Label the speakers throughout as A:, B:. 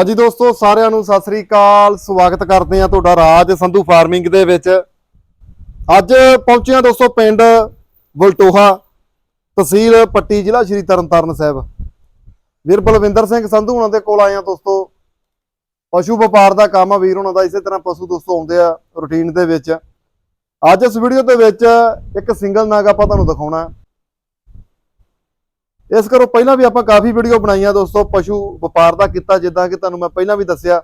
A: ਹਾਂਜੀ ਦੋਸਤੋ, ਸਾਰਿਆਂ ਨੂੰ ਸਤਿ ਸ੍ਰੀ ਅਕਾਲ। ਸਵਾਗਤ ਕਰਦੇ ਆ ਤੁਹਾਡਾ ਰਾਜ ਸੰਧੂ ਫਾਰਮਿੰਗ ਦੇ ਵਿੱਚ। ਅੱਜ ਪਹੁੰਚੇ ਆ ਦੋਸਤੋ ਪਿੰਡ ਬਲਟੋਹਾ ਤਹਿਸੀਲ ਪੱਟੀ ਜ਼ਿਲ੍ਹਾ ਸ਼੍ਰੀ ਤਰਨਤਾਰਨ ਸਾਹਿਬ। ਵੀਰ ਬਲਵਿੰਦਰ ਸਿੰਘ ਸੰਧੂ ਉਹਨਾਂ ਦੇ ਕੋਲ ਆਏ ਆ ਦੋਸਤੋ। ਪਸ਼ੂ ਵਪਾਰ ਦਾ ਕੰਮ ਆ ਵੀਰ ਉਹਨਾਂ ਦਾ, ਇਸੇ ਤਰ੍ਹਾਂ ਪਸ਼ੂ ਦੋਸਤੋ ਆਉਂਦੇ ਆ ਰੁਟੀਨ ਦੇ ਵਿੱਚ। ਅੱਜ ਇਸ ਵੀਡੀਓ ਦੇ ਵਿੱਚ ਇੱਕ ਸਿੰਗਲ ਨਾਗ ਆਪਾਂ ਤੁਹਾਨੂੰ ਦਿਖਾਉਣਾ। ਇਸ ਕਰੋ ਪਹਿਲਾਂ ਵੀ ਆਪਾਂ ਕਾਫੀ ਵੀਡੀਓ ਬਣਾਈਆਂ ਦੋਸਤੋ ਪਸ਼ੂ ਵਪਾਰ ਦਾ ਕੀਤਾ ਜਿੱਦਾਂ ਕਿ ਤੁਹਾਨੂੰ ਮੈਂ ਪਹਿਲਾਂ ਵੀ ਦੱਸਿਆ।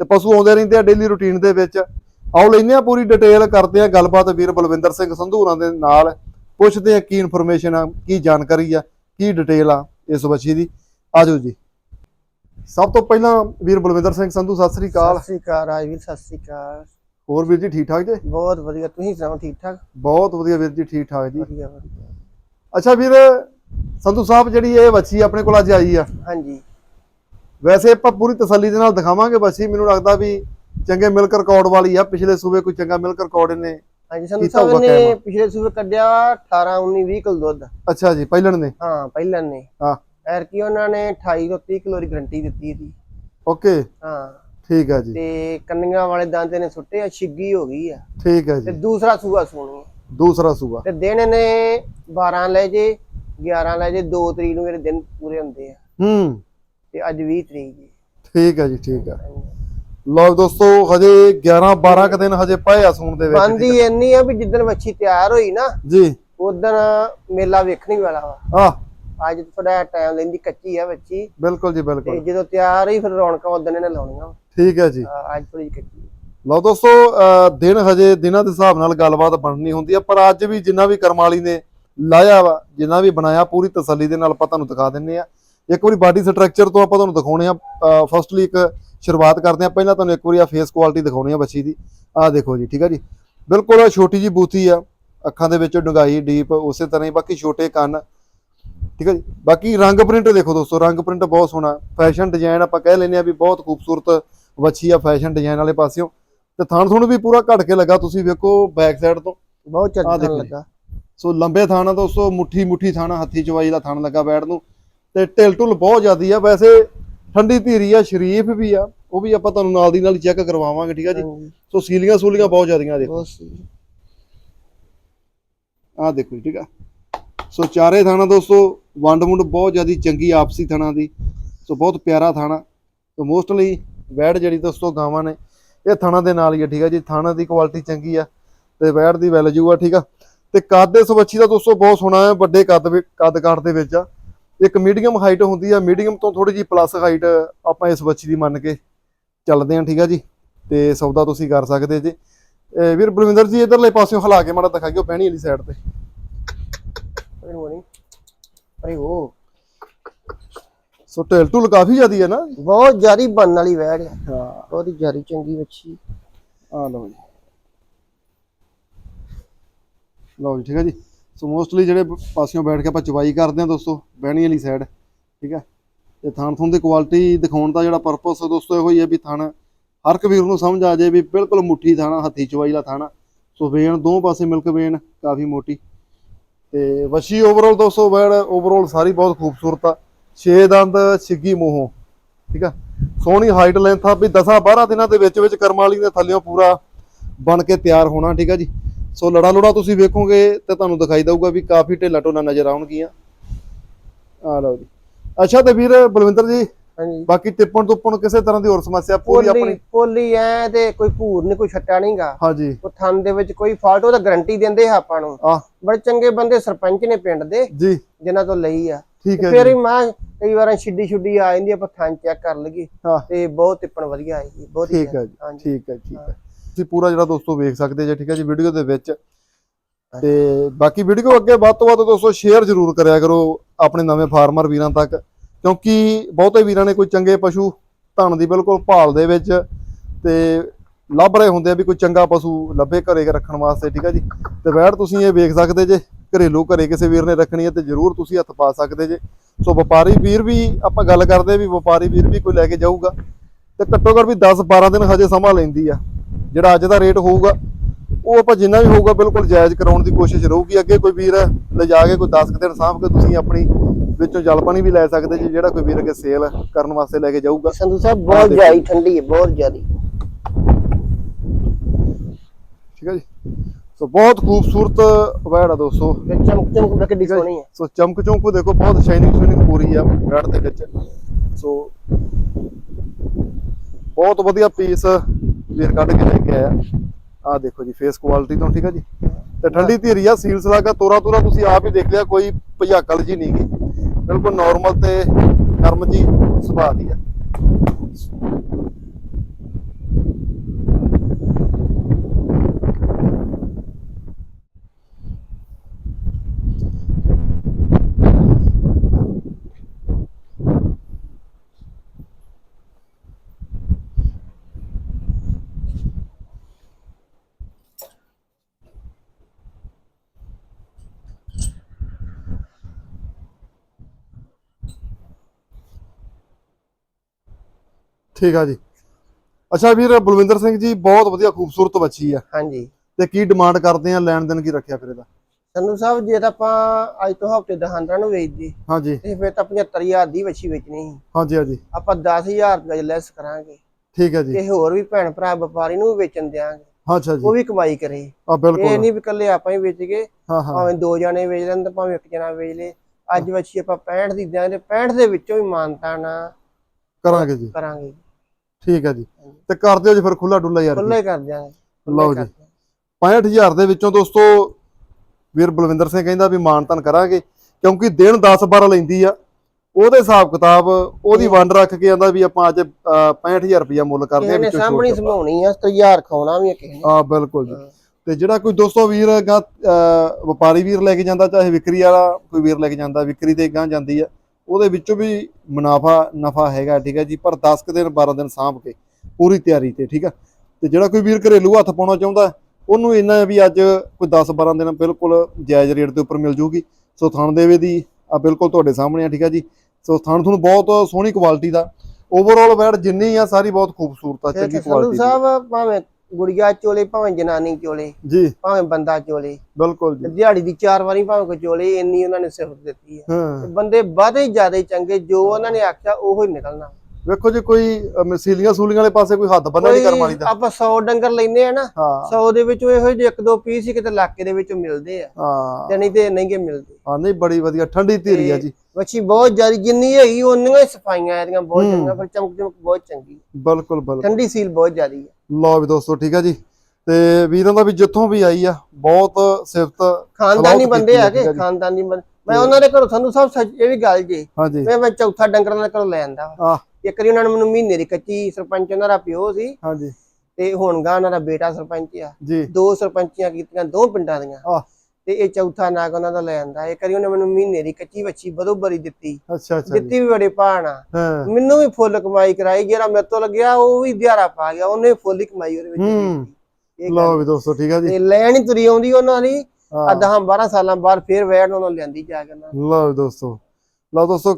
A: ਤੇ ਪਸ਼ੂ ਆਉਂਦੇ ਰਹਿੰਦੇ ਆ ਡੇਲੀ ਰੁਟੀਨ ਦੇ ਵਿੱਚ। ਆਓ ਲੈਨੇ ਆ ਪੂਰੀ ਡਿਟੇਲ ਕਰਦੇ ਆ ਗੱਲਬਾਤ ਵੀਰ ਬਲਵਿੰਦਰ ਸਿੰਘ ਸੰਧੂ ਹੋਰਾਂ ਦੇ ਨਾਲ। ਪੁੱਛਦੇ ਆ ਕੀ ਇਨਫੋਰਮੇਸ਼ਨ ਆ ਕੀ ਜਾਣਕਾਰੀ ਆ ਕੀ ਡਿਟੇਲ ਆ ਇਸ ਬੱਚੀ ਦੀ। ਆਜੋ ਜੀ। ਸਭ ਤੋਂ ਪਹਿਲਾਂ ਵੀਰ ਬਲਵਿੰਦਰ ਸਿੰਘ ਸੰਧੂ ਸਤਿ ਸ੍ਰੀ ਅਕਾਲ।
B: ਸਤਿ ਸ੍ਰੀ ਅਕਾਲ ਰਾਜਵੀਰ ਸਤਿ ਸ੍ਰੀ ਅਕਾਲ।
A: ਹੋਰ ਵੀਰ ਜੀ ਠੀਕ ਠਾਕ ਜੀ?
B: ਬਹੁਤ ਵਧੀਆ ਤੁਸੀਂ ਸੁਣਾਓ ਠੀਕ ਠਾਕ
A: ਬਹੁਤ ਵਧੀਆ ਵੀਰ ਜੀ ਠੀਕ ਠਾਕ ਜੀ।
B: ਵਧੀਆ ਵਧੀਆ।
A: ਅੱਛਾ ਵੀਰ ਸੰਧੂ ਸਾਹਿਬ ਜਿਹੜੀ ਇਹ ਬੱਚੀ ਆਪਣੇ ਕੋਲ ਅੱਜ ਆਈ ਆ।
B: ਹਾਂਜੀ।
A: ਵੈਸੇ ਆਪਾਂ ਪੂਰੀ ਤਸੱਲੀ ਦੇ ਨਾਲ ਦਿਖਾਵਾਂਗੇ ਬੱਚੀ ਮੈਨੂੰ ਲੱਗਦਾ ਵੀ ਚੰਗੇ ਮਿਲਕ ਰਿਕਾਰਡ ਵਾਲੀ ਆ। ਪਿਛਲੇ ਸੂਬੇ ਕੋਈ ਚੰਗਾ ਮਿਲਕ ਰਿਕਾਰਡ ਇਹਨੇ
B: ਹਾਂਜੀ ਸੰਧੂ ਸਾਹਿਬ ਨੇ। ਪਿਛਲੇ ਸੂਬੇ ਕੱਢਿਆ 18 19 20 ਕਿਲੋ ਦੁੱਧ।
A: ਅੱਛਾ ਜੀ ਪਹਿਲਣ ਨੇ?
B: ਹਾਂ ਪਹਿਲਾਂ ਨੇ।
A: ਹਾਂ।
B: ਐਰ ਕੀ ਉਹਨਾਂ ਨੇ 28 ਤੋਂ 30 ਕਿਲੋ ਦੀ ਗਰੰਟੀ ਦਿੱਤੀ ਸੀ।
A: ਓਕੇ।
B: ਹਾਂ।
A: ਠੀਕ ਹੈ ਜੀ।
B: ਤੇ ਕੰਨੀਆਂ ਵਾਲੇ ਦਾਂਤੇ ਨੇ ਸੁੱਟੇ ਆ ਛਿੱਗੀ ਹੋ ਗਈ ਆ।
A: ਠੀਕ
B: ਤੇ
A: ਜੀ।
B: ਦੂਸਰਾ ਸੂਆ ਸੋਣੀ
A: ਦੂਸਰਾ ਸੂਬਾ।
B: ਤੇ ਦਿਨ ਨੇ 12 ਲੈ ਜੇ। 11 ਲੈ ਜੇ 2 ਤਰੀਕ ਨੂੰ ਮੇਰੇ ਦਿਨ ਪੂਰੇ ਹੁੰਦੇ ਆ।
A: ਹੂੰ।
B: ਤੇ ਅੱਜ 20 ਤਰੀਕ ਜੀ।
A: ਠੀਕ ਹੈ ਜੀ ਠੀਕ ਹੈ ਲਓ ਦੋਸਤੋ ਹਜੇ 11 12 ਕ ਦਿਨ ਹਜੇ ਪਏ ਆ ਸੂਣ ਦੇ ਵਿੱਚ।
B: ਬੰਦੀ ਇੰਨੀ ਆ ਵੀ ਜਿੱਦਣ ਵੱਛੀ ਤਿਆਰ ਹੋਈ ਨਾ
A: ਜੀ।
B: ਉਦੋਂ ਮੇਲਾ ਵੇਖਣੀ ਵਾਲਾ ਵਾ।
A: ਆ
B: ਅੱਜ ਥੋੜਾ ਟਾਈਮ ਲੈਂਦੀ ਕੱਚੀ ਆ ਬੱਚੀ
A: ਬਿਲਕੁਲ ਜੀ
B: ਤੇ
A: ਬਿਲਕੁਲ
B: ਜਦੋਂ ਤਿਆਰ ਹੀ ਫਿਰ ਰੌਣਕਾਂ ਉਦੋਂ ਇਹਨੇ ਲਾਉਣੀਆਂ।
A: ਠੀਕ ਹੈ ਜੀ।
B: ਅੱਜ ਥੋੜੀ ਕੱਚੀ
A: ਲਓ ਦੋਸਤੋ ਦਿਨ ਹਜੇ ਦਿਨਾਂ ਦੇ ਹਿਸਾਬ ਨਾਲ ਗੱਲਬਾਤ ਬਣਨੀ ਹੁੰਦੀ ਆ ਪਰ ਅੱਜ ਵੀ ਜਿੰਨਾ ਵੀ ਕਰਮਾਲੀ ਨੇ ਲਾਇਆ ਵਾ ਜਿੰਨਾ ਵੀ ਬਣਾਇਆ ਪੂਰੀ ਤਸੱਲੀ ਦੇ ਨਾਲ ਆਪਾਂ ਤੁਹਾਨੂੰ ਦਿਖਾ ਦਿੰਨੇ ਆ। ਇੱਕ ਵਾਰੀ ਬਾਡੀ ਸਟਰਕਚਰ ਤੋਂ ਆਪਾਂ ਤੁਹਾਨੂੰ ਦਿਖਾਉਣੇ ਆ ਫਸਟਲੀ ਇੱਕ ਸ਼ੁਰੂਆਤ ਕਰਦੇ ਆ। ਪਹਿਲਾਂ ਤੁਹਾਨੂੰ ਇੱਕ ਵਾਰੀ ਆ ਫੇਸ ਕੁਆਲਿਟੀ ਦਿਖਾਉਣੀ ਆ ਬੱਚੀ ਦੀ। ਆਹ ਦੇਖੋ ਜੀ ਠੀਕ ਆ ਜੀ? ਬਿਲਕੁਲ ਛੋਟੀ ਜੀ ਬੂਥੀ ਆ ਅੱਖਾਂ ਦੇ ਵਿੱਚ ਡੁੰਗਾਈ ਡੀਪ ਉਸੇ ਤਰ੍ਹਾਂ ਹੀ ਬਾਕੀ ਛੋਟੇ ਕੰਨ ਠੀਕ ਹੈ ਜੀ? ਬਾਕੀ ਰੰਗ ਪ੍ਰਿੰਟ ਦੇਖੋ ਦੋਸਤੋ ਰੰਗ ਪ੍ਰਿੰਟ ਬਹੁਤ ਸੋਹਣਾ। ਫੈਸ਼ਨ ਡਿਜ਼ਾਈਨ ਆਪਾਂ ਕਹਿ ਲੈਨੇ ਆ ਵੀ ਬਹੁਤ ਖੂਬਸੂਰਤ ਵੱਛੀ ਆ ਫੈਸ਼ਨ ਡਿਜ਼ਾਈਨ ਵਾਲੇ ਪਾਸਿਓਂ। ਤੇ ਥਣ ਥੁਣ ਵੀ ਪੂਰਾ ਘਟ ਕੇ ਲੱਗਾ ਤੁਸੀਂ ਵੇਖੋ ਬੈਕ ਸਾਈਡ ਤੋਂ।
B: ਬਹੁਤ
A: ਜੀ।
B: ਲੱਗਾ।
A: ਸੋ ਲੰਬੇ ਥਾਣਾ ਦੋਸਤੋ ਮੁੱਠੀ ਮੁੱਠੀ ਥਾਣਾ ਹੱਥੀ ਚਵਾਈ ਦਾ ਥਣ ਲੱਗਾ ਬੈਠ ਨੂੰ। ਤੇ ਢਿਲ ਢੁਲ ਬਹੁਤ ਜ਼ਿਆਦੀ ਆ। ਵੈਸੇ ਠੰਡੀ ਧੀਰੀ ਆ ਸ਼ਰੀਫ ਵੀ ਆ। ਉਹ ਵੀ ਆਪਾਂ ਤੁਹਾਨੂੰ ਨਾਲ ਦੀ ਨਾਲ ਚੈੱਕ ਕਰਵਾਵਾਂਗੇ ਠੀਕ ਆ ਜੀ? ਸੋ ਸੀਲੀਆਂ ਸੂਲੀਆਂ ਬਹੁਤ ਜ਼ਿਆਦੀਆਂ ਦੇਖੋ। ਆਹ ਦੇਖੋ ਜੀ ਠੀਕ ਆ? ਸੋ ਚਾਰੇ ਥਾਣਾ ਦੋਸਤੋ ਵੰਡ ਮੁੰਡ ਬਹੁਤ ਜ਼ਿਆਦੀ ਚੰਗੀ ਆਪਸੀ ਥਾਣਾ ਦੀ। ਸੋ ਬਹੁਤ ਪਿਆਰਾ ਥਾਣਾ। ਸੋ ਮੋਸਟਲੀ ਵੈੜ ਜਿਹੜੀ ਦੋਸਤੋ ਗਾਵਾਂ ਨੇ ਇਹ ਥਾਣਾ ਦੇ ਨਾਲ ਹੀ ਆ ਠੀਕ ਆ ਜੀ? ਥਾਣਾ ਦੀ ਕੁਆਲਿਟੀ ਚੰਗੀ ਆ ਤੇ ਵੈੜ ਦੀ ਵੈਲਿਊ ਆ ਠੀਕ ਆ? ਤੇ ਕੱਦ ਇਸ ਵੱਛੀ ਦਾ ਦੋਸਤੋ ਬਹੁਤ ਸੋਹਣਾ ਹੈ ਵੱਡੇ ਕੱਦ ਕੱਦ ਕਾਠ ਦੇ ਵਿੱਚ ਆ। ਇੱਕ ਮੀਡੀਅਮ ਹਾਈਟ ਹੁੰਦੀ ਆ ਮੀਡੀਅਮ ਤੋਂ ਥੋੜੀ ਜੀ ਪਲੱਸ ਹਾਈਟ ਆਪਾਂ ਇਸ ਵੱਛੀ ਦੀ ਮੰਨ ਕੇ ਚੱਲਦੇ ਆ ਠੀਕ ਆ ਜੀ? ਤੇ ਸੌਦਾ ਤੁਸੀਂ ਕਰ ਸਕਦੇ ਜੀ। ਵੀਰ ਬਲਵਿੰਦਰ ਜੀ ਇਧਰਲੇ ਪਾਸਿਓਂ ਹਿਲਾ ਕੇ ਮਾੜਾ ਦਿਖਾਈਓ ਬਹਿਣੀ ਵਾਲੀ ਸਾਈਡ ਤੇ।
B: ਅਰੇ ਉਹ
A: ਸੋ ਢਿਲ ਢੁਲ ਕਾਫੀ ਜ਼ਿਆਦੀ ਹੈ ਨਾ।
B: ਬਹੁਤ ਜਾਰੀ ਬਣਨ ਵਾਲੀ ਵੈੜ
A: ਹਾਂ।
B: ਬਹੁਤ ਹੀ ਜਾਰੀ ਚੰਗੀ ਬੱਚੀ
A: ਆ ਲਓ ਜੀ। ਲਓ ਜੀ, ਠੀਕ ਹੈ ਜੀ। ਸੋ ਮੋਸਟਲੀ ਜਿਹੜੇ ਪਾਸਿਓਂ ਬੈਠ ਕੇ ਆਪਾਂ ਚਵਾਈ ਕਰਦੇ ਹਾਂ ਦੋਸਤੋ, ਬਹਿਣੀ ਵਾਲੀ ਸਾਈਡ ਠੀਕ ਹੈ। ਤੇ ਥਣ ਥੁਣ ਦੀ ਕੁਆਲਿਟੀ ਦਿਖਾਉਣ ਦਾ ਜਿਹੜਾ ਪਰਪਸ ਦੋਸਤੋ, ਇਹੋ ਹੀ ਹੈ ਵੀ ਥਣ ਹਰ ਇੱਕ ਵੀਰ ਨੂੰ ਸਮਝ ਆ ਜਾਏ ਵੀ ਬਿਲਕੁਲ ਮੁੱਠੀ ਥਾਣਾ ਹੱਥੀ ਚਵਾਈ ਦਾ ਥਾਣਾ ਸੋ ਵੇਣ ਦੋ ਪਾਸੇ ਮਿਲਕ ਵੇਣ, ਕਾਫੀ ਮੋਟੀ। ਤੇ ਵਸ਼ੀ ਓਵਰਆਲ ਦੋਸਤੋ, ਬੈੜ ਓਵਰਆਲ ਸਾਰੀ ਬਹੁਤ ਖੂਬਸੂਰਤ ਆ। ਛੇ ਦੰਦ, ਛਿੱਗੀ ਮੂੰਹੋਂ, ਠੀਕ ਆ ਸੋਹਣੀ ਹਾਈਟ ਲੈਂਥ ਆ ਵੀ 10 12 ਦਿਨਾਂ ਦੇ ਵਿੱਚ ਵਿੱਚ ਕਰਮ ਵਾਲੀ ਨੇ ਥੱਲਿਓਂ ਪੂਰਾ ਬਣ ਕੇ ਤਿਆਰ ਹੋਣਾ, ਠੀਕ ਆ ਜੀ। ਸੋ ਲੜਾ ਲੜਾ ਤੁਸੀਂ ਵੇਖੋਗੇ ਤੇ ਤੁਹਾਨੂੰ ਦਿਖਾਈ ਦਊਗਾ ਵੀ ਕਾਫੀ ਢਿੱਲਾ ਢੋਲਾ ਨਜ਼ਰ ਆਉਣਗੀਆਂ। ਆ ਲਓ ਜੀ। ਅੱਛਾ ਤੇ ਵੀਰ ਬਲਵਿੰਦਰ ਜੀ
B: ਹਾਂਜੀ।
A: ਬਾਕੀ ਟਿੱਪਣ ਟੁੱਪਣ ਕਿਸੇ ਤਰ੍ਹਾਂ ਦੀ ਹੋਰ ਸਮੱਸਿਆ ਪੂਰੀ ਆਪਣੀ?
B: ਪੋਲੀ ਐ ਤੇ ਕੋਈ ਭੂਰ ਨਹੀਂ ਕੋਈ ਛੱਟਾ ਨਹੀਂਗਾ
A: ਹਾਂਜੀ।
B: ਉਹ ਥਣ ਦੇ ਵਿੱਚ ਕੋਈ ਫਾਲਟ ਉਹਦਾ ਗਾਰੰਟੀ ਦਿੰਦੇ ਆ ਆਪਾਂ ਨੂੰ। ਬੜੇ ਚੰਗੇ ਬੰਦੇ ਸਰਪੰਚ ਨੇ ਪਿੰਡ ਦੇ
A: ਜੀ।
B: ਜਿਨ੍ਹਾਂ ਤੋਂ ਲਈ ਆ।
A: ਠੀਕ ਹੈ
B: ਫਿਰ ਮਾਂ ਕਈ ਵਾਰਾਂ ਛਿੱਡੀ ਛੁੱਡੀ ਆ ਜਾਂਦੀ ਆ, ਆਪਾਂ ਥਣ ਚੈੱਕ ਕਰ ਲਈਏ। ਤੇ ਬਹੁਤ ਟਿੱਪਣ ਵਧੀਆ ਆਏਗੀ ਬਹੁਤ
A: ਠੀਕ ਹੈ ਜੀ
B: ਹਾਂਜੀ।
A: ਠੀਕ ਹੈ ਠੀਕ ਹੈ। ਤੁਸੀਂ ਪੂਰਾ ਜਿਹੜਾ ਦੋਸਤੋ ਵੇਖ ਸਕਦੇ ਜੇ ਠੀਕ ਹੈ ਜੀ ਵੀਡੀਓ ਦੇ ਵਿੱਚ। ਤੇ ਬਾਕੀ ਵੀਡੀਓ ਅੱਗੇ ਵੱਧ ਤੋਂ ਵੱਧ ਦੋਸਤੋ ਸ਼ੇਅਰ ਜ਼ਰੂਰ ਕਰਿਆ ਕਰੋ ਆਪਣੇ ਨਵੇਂ ਫਾਰਮਰ ਵੀਰਾਂ ਤੱਕ ਕਿਉਂਕਿ ਬਹੁਤੇ ਵੀਰਾਂ ਨੇ ਕੋਈ ਚੰਗੇ ਪਸ਼ੂ ਧਨ ਦੀ ਬਿਲਕੁਲ ਭਾਲ ਦੇ ਵਿੱਚ ਤੇ ਲੱਭ ਰਹੇ ਹੁੰਦੇ ਆ ਵੀ ਕੋਈ ਚੰਗਾ ਪਸ਼ੂ ਲੱਭੇ ਘਰੇ ਰੱਖਣ ਵਾਸਤੇ ਠੀਕ ਹੈ ਜੀ। ਤੇ ਵੈੜ ਤੁਸੀਂ ਇਹ ਵੇਖ ਸਕਦੇ ਜੇ ਘਰੇਲੂ ਘਰੇ ਕਿਸੇ ਵੀਰ ਨੇ ਰੱਖਣੀ ਹੈ ਤੇ ਜ਼ਰੂਰ ਤੁਸੀਂ ਹੱਥ ਪਾ ਸਕਦੇ ਜੇ। ਸੋ ਵਪਾਰੀ ਵੀਰ ਵੀ ਆਪਾਂ ਗੱਲ ਕਰਦੇ ਵੀ ਵਪਾਰੀ ਵੀਰ ਵੀ ਕੋਈ ਲੈ ਕੇ ਜਾਊਗਾ। ਤੇ ਘੱਟੋ ਘੱਟ ਵੀ 10 12 ਦਿਨ ਹਜੇ ਸਮਾਂ ਲੈਂਦੀ ਆ। ਜਿਹੜਾ ਅੱਜ ਦਾ ਰੇਟ ਹੋਊਗਾ ਉਹ ਆਪਾਂ ਜਿੰਨਾ ਵੀ ਹੋਊਗਾ ਬਿਲਕੁਲ ਜਾਇਜ਼ ਕਰਾਉਣ ਦੀ ਕੋਸ਼ਿਸ਼ ਰਹੂਗੀ। ਅੱਗੇ ਕੋਈ ਵੀਰ ਲਿਜਾ ਕੇ ਕੋਈ 10 ਕੁ ਦਿਨ ਸਾਂਭ ਕੇ ਤੁਸੀਂ ਆਪਣੀ ਵਿੱਚੋਂ ਜਲ ਪਾਣੀ ਵੀ ਲੈ ਸਕਦੇ ਜੀ ਜਿਹੜਾ ਕੋਈ ਵੀਰ ਅੱਗੇ ਸੇਲ ਕਰਨ ਵਾਸਤੇ ਲੈ ਕੇ ਜਾਊਗਾ।
B: ਸੰਧੂ ਸਾਹਿਬ ਬਹੁਤ। ਜ਼ਿਆਦੀ ਠੰਡੀ ਹੈ ਬਹੁਤ ਜ਼ਿਆਦੀ।
A: ਠੀਕ ਹੈ ਜੀ? ਸੋ ਬਹੁਤ ਖੂਬਸੂਰਤ ਵੈੜ ਆ ਦੋਸਤੋ।
B: ਚਮਕ ਚਮਕ ਕਿੱਡੀ ਸੋਹਣੀ ਹੈ
A: ਸੋ ਚਮਕ ਚਮਕ ਦੇਖੋ ਬਹੁਤ ਸ਼ਾਈਨਿੰਗ ਸ਼ਾਈਨਿੰਗ ਪੂਰੀ ਆ ਵੈੜ ਦੇ ਵਿੱਚ। ਸੋ ਬਹੁਤ ਵਧੀਆ ਪੀਸ ਵੀਰ ਕੱਢ ਕੇ ਲੈ ਕੇ ਆਇਆ। ਆ ਦੇਖੋ ਜੀ ਫੇਸ ਕੁਆਲਿਟੀ ਤੋਂ, ਠੀਕ ਆ ਜੀ? ਤੇ ਠੰਡੀ ਧੀਰੀ ਆ ਸੀਲ ਸਲਾਗਾ ਤੋਰਾ ਤੋਰਾ ਤੁਸੀਂ ਆਪ ਹੀ ਦੇਖ ਲਿਆ, ਕੋਈ ਭਜਾਕਲ ਜੀ ਨਹੀਂ ਗੀ। ਬਿਲਕੁਲ ਨਾਰਮਲ ਤੇ ਨਰਮ ਜੀ ਸੁਭਾਅ ਦੀ ਆ। ਠੀਕ ਆ ਜੀ। ਅੱਛਾ ਵੀਰ ਬਲਵਿੰਦਰ ਸਿੰਘ ਜੀ ਬਹੁਤ ਵਧੀਆ ਖੂਬਸੂਰਤ ਬੱਚੀ ਆ।
B: ਹਾਂਜੀ।
A: ਤੇ ਕੀ ਡਿਮਾਂਡ ਕਰਦੇ ਆ ਲੈਣ ਦੇਣ ਕੀ ਰੱਖਿਆ ਫਿਰ ਇਹਦਾ?
B: ਸੰਧੂ ਸਾਹਿਬ ਜੇ ਤਾਂ ਆਪਾਂ ਅੱਜ ਤੋਂ ਹਫ਼ਤੇ ਦਹਾਂਦਰਾਂ ਨੂੰ ਵੇਚਦੇ
A: ਹਾਂਜੀ।
B: ਤੇ ਫਿਰ ਤਾਂ 75000 ਦੀ ਵੱਛੀ ਵੇਚਣੀ ਸੀ।
A: ਹਾਂਜੀ ਹਾਂਜੀ।
B: ਆਪਾਂ 10000 ਰੁਪਏ ਲੈਸ ਕਰਾਂਗੇ।
A: ਠੀਕ ਹੈ ਜੀ।
B: ਤੇ ਹੋਰ ਵੀ ਭੈਣ ਭਰਾ ਵਪਾਰੀ ਨੂੰ ਵੇਚਣ ਦਿਆਂਗੇ।
A: ਅੱਛਾ
B: ਉਹ
A: ਜੀ
B: ਵੀ ਕਮਾਈ ਕਰੇ।
A: ਆ
B: ਇਹ
A: ਬਿਲਕੁਲ
B: ਨਹੀਂ ਵੀ ਇਕੱਲੇ ਆਪਾਂ ਹੀ ਵੇਚ ਗਏ।
A: ਹਾਂ ਹਾਂ।
B: ਭਾਵੇਂ ਦੋ ਜਣੇ ਵੇਚ ਲੈਣ ਤੇ ਭਾਵੇਂ ਇੱਕ ਜਣਾ ਵੇਚ ਲੇ। ਅੱਜ ਵੱਛੀ ਆਪਾਂ 65 ਦੀ ਦਿਆਂਗੇ 65 ਦੇ ਵਿੱਚੋਂ ਵੀ ਮਾਨਤਾ ਨਾ
A: ਕਰਾਂਗੇ ਜੀ।
B: ਕਰਾਂਗੇ।
A: ਠੀਕ ਹੈ ਜੀ। ਤੇ ਕਰ ਦਿਓ ਜੀ ਫਿਰ ਖੁੱਲਾ ਡੁੱਲਾ ਯਾਰ
B: ਖੁੱਲੇ ਕਰ ਦਿਆਂਗੇ
A: ਲਓ ਜੀ। 65000 ਦੇ ਵਿੱਚੋਂ ਦੋਸਤੋ ਵੀਰ ਬਲਵਿੰਦਰ ਸਿੰਘ ਕਹਿੰਦਾ ਵੀ ਮਾਨਤਨ ਕਰਾਂਗੇ ਕਿਉਂਕਿ ਦਿਨ 10 12 ਲੈਂਦੀ ਆ। ਉਹਦੇ ਹਿਸਾਬ ਕਿਤਾਬ ਉਹਦੀ ਵੰਡ ਰੱਖ ਕੇ ਆਂਦਾ ਵੀ ਆਪਾਂ ਅੱਜ ਅਹ, 65000 ਰੁਪਇਆ ਮੁੱਲ ਕਰਦੇ ਆ ਵਿੱਚੋਂ
B: ਸਾਹਮਣੀ
A: ਛੋਟ
B: ਸੰਭਾਉਣੀ ਆ 70000 ਖਾਉਣਾ ਵੀ ਕਿਸੇ ਨੇ।
A: ਆ ਬਿਲਕੁਲ ਜੀ। ਤੇ ਜਿਹੜਾ ਕੋਈ ਦੋਸਤੋ ਵੀਰ ਗਾਂ ਵਪਾਰੀ ਵੀਰ ਲੈ ਕੇ ਜਾਂਦਾ ਚਾਹੇ ਵਿਕਰੀ ਵਾਲਾ ਕੋਈ ਵੀਰ ਲੈ ਕੇ ਜਾਂਦਾ ਵਿਕਰੀ ਤੇ ਗਾਂ ਜਾਂਦੀ ਆ। ਉਹਦੇ ਵਿੱਚੋਂ ਵੀ ਮੁਨਾਫਾ ਨਫਾ ਹੈਗਾ ਠੀਕ ਹੈ ਜੀ ਪਰ 10 ਕੁ ਦਿਨ 12 ਦਿਨ ਸਾਂਭ ਕੇ ਪੂਰੀ ਤਿਆਰੀ ਤੇ ਠੀਕ ਆ ਤੇ ਜਿਹੜਾ ਕੋਈ ਵੀਰ ਘਰੇਲੂ ਹੱਥ ਪਾਉਣਾ ਚਾਹੁੰਦਾ ਉਹਨੂੰ ਇੰਨਾ ਵੀ ਅੱਜ ਕੋਈ 10 12 ਦਿਨ ਬਿਲਕੁਲ ਜਾਇਜ਼ ਰੇਟ ਦੇ ਉੱਪਰ ਮਿਲ ਜੂਗੀ। ਸੋ ਥਣ ਦੇਵੇ ਦੀ ਆ ਬਿਲਕੁਲ ਤੁਹਾਡੇ ਸਾਹਮਣੇ ਆ ਠੀਕ ਆ ਜੀ। ਸੋ ਥਣ ਤੁਹਾਨੂੰ ਬਹੁਤ ਸੋਹਣੀ ਕੁਆਲਿਟੀ ਦਾ। ਓਵਰਆਲ ਵੈੜ ਜਿੰਨੀ ਆ ਸਾਰੀ ਬਹੁਤ ਖੂਬਸੂਰਤ ਆ ਚੰਗੀ ਕੁਆਲਿਟੀ ਦੀ।
B: ਸਾਹਿਬ ਭਾਵੇਂ ਗੁੜੀਆ ਚੋਲੇ ਭਾਵੇਂ ਜਨਾਨੀ ਚੋਲੇ
A: ਜੀ।
B: ਭਾਵੇਂ ਬੰਦਾ ਚੋਲੇ।
A: ਬਿਲਕੁਲ ਜੀ।
B: ਦਿਹਾੜੀ ਦੀ ਚਾਰ ਵਾਰੀ ਭਾਵੇਂ ਕੋਈ ਚੋਲੇ ਇੰਨੀ ਉਹਨਾਂ ਨੇ ਸਿਫਤ ਦਿੱਤੀ ਹੈ। ਬੰਦੇ ਵਾਧੇ ਜ਼ਿਆਦਾ ਚੰਗੇ ਜੋ ਉਹਨਾਂ ਨੇ ਆਖਿਆ ਉਹੋ ਹੀ ਨਿਕਲਣਾ।
A: ਵੇਖੋ ਜੀ ਕੋਈ ਮਸੀਲੀਆਂ ਸੂਲੀਆਂ ਵਾਲੇ ਪਾਸੇ ਕੋਈ ਹੱਥ ਬੰਨ੍ਹਿਆ ਨਹੀਂ ਕਰਮ ਵਾਲੀ ਦਾ
B: ਆਪਾਂ 100 ਡੰਗਰ ਲੈਨੇ ਆ ਨਾ
A: ਹਾਂ।
B: 100 ਦੇ ਵਿੱਚੋਂ ਇਹੋ ਜਿਹੇ ਇੱਕ ਦੋ ਪੀਸ ਹੀ ਕਿਤੇ ਇਲਾਕੇ ਦੇ ਵਿੱਚੋਂ ਮਿਲਦੇ ਆ।
A: ਹਾਂ।
B: ਤੇ ਨਹੀਂ ਤੇ ਨਹੀਂਗੇ ਮਿਲਦੇ।
A: ਹਾਂ ਨਹੀਂ ਬੜੀ ਵਧੀਆ ਠੰਡੀ ਧੀਰੀ ਆ ਜੀ।
B: ਵੱਛੀ ਬਹੁਤ ਜ਼ਿਆਦਾ ਜਿੰਨੀ ਹੈਗੀ ਉਨੀਆਂ ਹੀ ਸਫਾਈਆਂ ਇਹਦੀਆਂ ਬਹੁਤ
A: ਹੂੰ।
B: ਚੰਗੀਆਂ ਫਿਰ ਚਮਕ ਚਮਕ ਬਹੁਤ ਚੰਗੀ।
A: ਬਿਲਕੁਲ ਬਿਲਕੁਲ।
B: ਠੰਡੀ ਸੀਲ ਬਹੁਤ ਜ਼ਿਆਦੀ ਹੈ
A: ਲਓ ਵੀ ਦੋਸਤੋ ਠੀਕ ਆ ਜੀ। ਤੇ ਵੀਰਾਂ ਦਾ ਵੀ ਜਿੱਥੋਂ ਵੀ ਆਈ ਆ ਬਹੁਤ ਸਿਫਤ
B: ਖਾਨਦਾਨੀ ਬੰਦੇ ਆ ਕੇ। ਖਾਨਦਾਨੀ ਮੈਂ ਉਹਨਾਂ ਦੇ ਘਰੋਂ ਸਾਹਿਬ ਸੱਚ ਇਹ ਵੀ ਗੱਲ ਜੀ ਮੈਂ ਮੈਂ ਚੌਥਾ ਡੰਗਰ ਨਾਲ ਘਰੋਂ ਲੈ ਆਂਦਾ। ਇੱਕ ਵਾਰੀ ਉਹਨਾਂ ਨੇ ਮੈਨੂੰ ਮਹੀਨੇ ਦੀ ਕੱਚੀ ਸਰਪੰਚ ਉਹਨਾਂ ਦਾ ਪਿਓ ਸੀ
A: ਹਾਂਜੀ।
B: ਤੇ ਹੁਣ ਗਾ ਉਹਨਾਂ ਦਾ ਬੇਟਾ ਸਰਪੰਚ ਆ। ਦੋ ਸਰਪੰਚੀਆਂ ਕੀਤੀਆਂ ਦੋ ਪਿੰਡਾਂ ਦੀਆਂ। ਤੇ ਇਹ ਚੌਥਾ ਨਾਗ ਉਹਨਾਂ ਦਾ ਲੈ ਆਂਦਾ। ਇੱਕ ਵਾਰੀ ਉਹਨੇ ਮੈਨੂੰ ਮਹੀਨੇ ਦੀ ਕੱਚੀ ਵੱਛੀ ਬਦੋ ਬਰੀ ਦਿੱਤੀ।
A: ਅੱਛਾ ਅੱਛਾ ਜੀ।
B: ਦਿੱਤੀ ਵੀ ਬੜੇ ਭਾਣਾ ਮੈਨੂੰ ਵੀ ਫੁੱਲ ਕਮਾਈ ਕਰਾਈ ਜਿਹੜਾ ਮੇਰੇ ਤੋਂ ਲੱਗਿਆ ਉਹ ਵੀ ਦਿਹਾੜਾ ਪਾ ਗਿਆ ਉਹਨੇ ਫੁੱਲ ਕਮਾਈ ਉਹਦੇ ਵਿੱਚ। ਕੀਤੀ।
A: ਲਓ ਵੀ ਦੋਸਤੋ ਠੀਕ ਆ ਜੀ।
B: ਤੇ ਲੈਣ ਹੀ ਤੁਰੀ ਆਉਂਦੀ ਉਹਨਾਂ ਦੀ। ਆ 10 12 ਸਾਲਾਂ ਬਾਅਦ ਫੇਰ ਵੈੜ ਉਹਨਾਂ ਲਿਆਂਦੀ ਜਾ ਕੇ ਨੇ।
A: ਲਓ ਦੋਸਤੋ। ਲਓ ਦੋਸਤੋ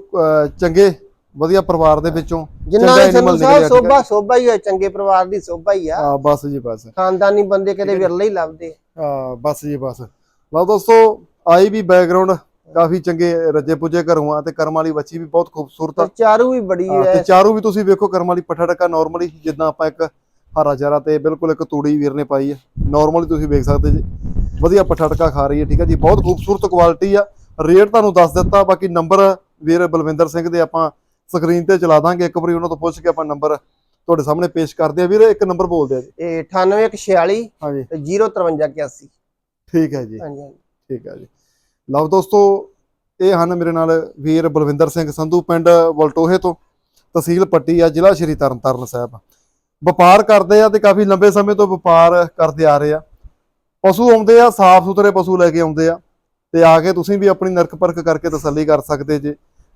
A: ਚੰਗੇ ਵਧੀਆ ਪਰਿਵਾਰ ਦੇ ਵਿੱਚੋਂ
B: ਜਿੰਨਾ ਵੀ ਸੰਧੂ ਸਾਹਿਬ ਸੋਭਾ ਸੋਭਾ ਹੀ ਆ ਚੰਗੇ ਪਰਿਵਾਰ ਦੀ ਸੋਭਾ ਹੀ ਆ।
A: ਆ ਬਸ ਜੀ ਬਸ।
B: ਖਾਨਦਾਨੀ ਬੰਦੇ ਕਿਤੇ ਵਿਰਲੇ ਹੀ ਲੱਭਦੇ।
A: ਆ ਬਸ ਜੀ ਬਸ। ਲਓ ਦੋਸਤੋ ਆਈ ਵੀ ਬੈਕਗ੍ਰਾਉਂਡ ਕਾਫੀ ਚੰਗੇ ਰੱਜੇ ਪੁੱਜੇ ਘਰੋਂ ਆ ਤੇ ਕਰਮ ਵਾਲੀ ਬੱਚੀ ਵੀ ਬਹੁਤ ਖੂਬਸੂਰਤ ਆ।
B: ਚਾਰੂ ਵੀ ਬੜੀ
A: ਹਾਂ,
B: ਹੈ।
A: ਤੇ ਚਾਰੂ ਵੀ ਤੁਸੀਂ ਵੇਖੋ ਕਰਮ ਵਾਲੀ ਪੱਠਾ ਟਕਾ ਨਾਰਮਲੀ ਜਿੱਦਾਂ ਆਪਾਂ ਇੱਕ ਹਰਾ ਚਾਰਾ ਤੇ ਬਿਲਕੁਲ ਇੱਕ ਤੂੜੀ ਵੀਰ ਨੇ ਪਾਈ ਹੈ ਨਾਰਮਲੀ ਤੁਸੀਂ ਵੇਖ ਸਕਦੇ ਜੀ। ਵਧੀਆ ਪੱਠਾ ਟਕਾ ਖਾ ਰਹੀ ਹੈ ਠੀਕ ਹੈ ਜੀ। ਬਹੁਤ ਖੂਬਸੂਰਤ ਕੁਆਲਿਟੀ ਆ। ਰੇਟ ਤੁਹਾਨੂੰ ਦੱਸ ਦਿੱਤਾ ਬਾਕੀ ਨੰਬਰ ਵੀਰ ਬਲਵਿੰਦਰ ਸਿੰਘ ਦੇ ਆਪਾਂ ਸਕਰੀਨ ਤੇ ਚਲਾ ਦਾਂਗੇ। ਇੱਕ ਵਾਰੀ ਉਹਨਾਂ ਤੋਂ ਪੁੱਛ ਕੇ ਆਪਾਂ ਨੰਬਰ ਤੁਹਾਡੇ ਸਾਹਮਣੇ ਪੇਸ਼ ਕਰਦੇ ਆ ਵੀਰ ਇੱਕ ਨੰਬਰ ਬੋਲਦੇ ਆ ਜੀ।
B: ਇਹ 9846
A: ਹਾਂਜੀ।
B: ਤੇ 05381
A: ਠੀਕ ਹੈ ਜੀ।
B: ਹਾਂਜੀ ਹਾਂਜੀ।
A: ਠੀਕ ਹੈ ਜੀ। ਲਓ ਦੋਸਤੋ ਇਹ ਹਨ ਮੇਰੇ ਨਾਲ ਵੀਰ ਬਲਵਿੰਦਰ ਸਿੰਘ ਸੰਧੂ ਪਿੰਡ ਵਲਟੋਹੇ ਤੋਂ। ਤਹਿਸੀਲ ਪੱਟੀ ਆ ਜ਼ਿਲ੍ਹਾ ਸ਼੍ਰੀ ਤਰਨਤਾਰਨ ਸਾਹਿਬ। ਵਪਾਰ ਕਰਦੇ ਆ ਤੇ ਕਾਫੀ ਲੰਬੇ ਸਮੇਂ ਤੋਂ ਵਪਾਰ ਕਰਦੇ ਆ ਰਹੇ ਆ। ਪਸ਼ੂ ਆਉਂਦੇ ਆ ਸਾਫ਼ ਸੁਥਰੇ ਪਸ਼ੂ ਲੈ ਕੇ ਆਉਂਦੇ ਆ। ਤੇ ਆ ਕੇ ਤੁਸੀਂ ਵੀ ਆਪਣੀ ਨਰਕ ਪਰਖ ਕਰਕੇ ਤਸੱਲੀ ਕਰ ਸਕਦੇ ਜੇ।